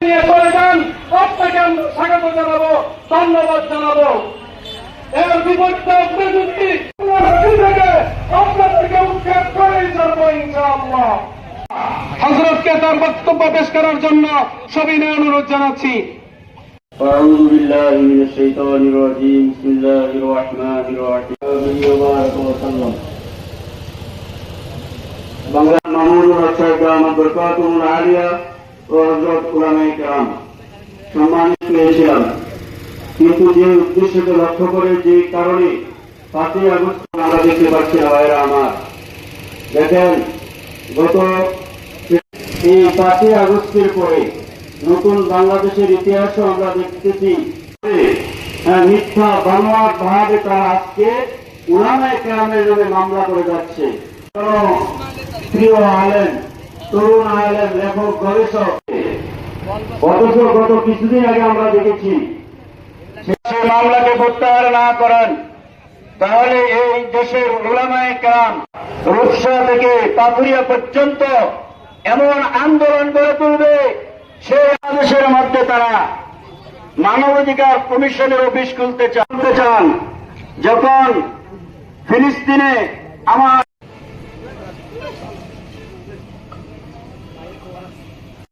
নিয়ে চলে যান আপনাকে আমরা স্বাগত জানাবো ধন্যবাদ জানাবো এর বিপরীতে আপনি যদি রাজনীতি থেকে আপনাদেরকে উৎখাত করেই ছাড়বো ইনশাআল্লাহ হজরতকে তার বক্তব্য পেশ করার জন্য সবিনয় অনুরোধ জানাচ্ছি أعوذ بالله من الشيطان الرجيم بسم الله الرحمن الرحيم وبارك وسلم বাংলা মামুন রাজশাহী গ্রাম বরকাতুল আলিয়া কিন্তু যে উদ্দেশ্যকে লক্ষ্য করে যে কারণে পাঁচই আগস্ট আমরা দেখতে পাচ্ছি ভাইরা আমার। দেখেন গত এই পাঁচই আগস্টের পরে নতুন বাংলাদেশের ইতিহাসও আমরা দেখতেছি হ্যাঁ, মিথ্যা বানোয়ার ভাবে তারা আজকে উলামায় কেরামের নামে মামলা করে যাচ্ছে। প্রিয় আলেন তরুণ আলেন লেখক, গবেষক। অথচ গত কিছুদিন আগে আমরা দেখেছি মামলাকে প্রত্যাহার না করেন, তাহলে এই দেশের ওলামায় কাম রূপসা থেকে পাপুরিয়া পর্যন্ত এমন আন্দোলন গড়ে তুলবে, সেই আদেশের মধ্যে তারা মানবাধিকার কমিশনের অফিস খুলতে চান। যখন ফিলিস্তিনে আমার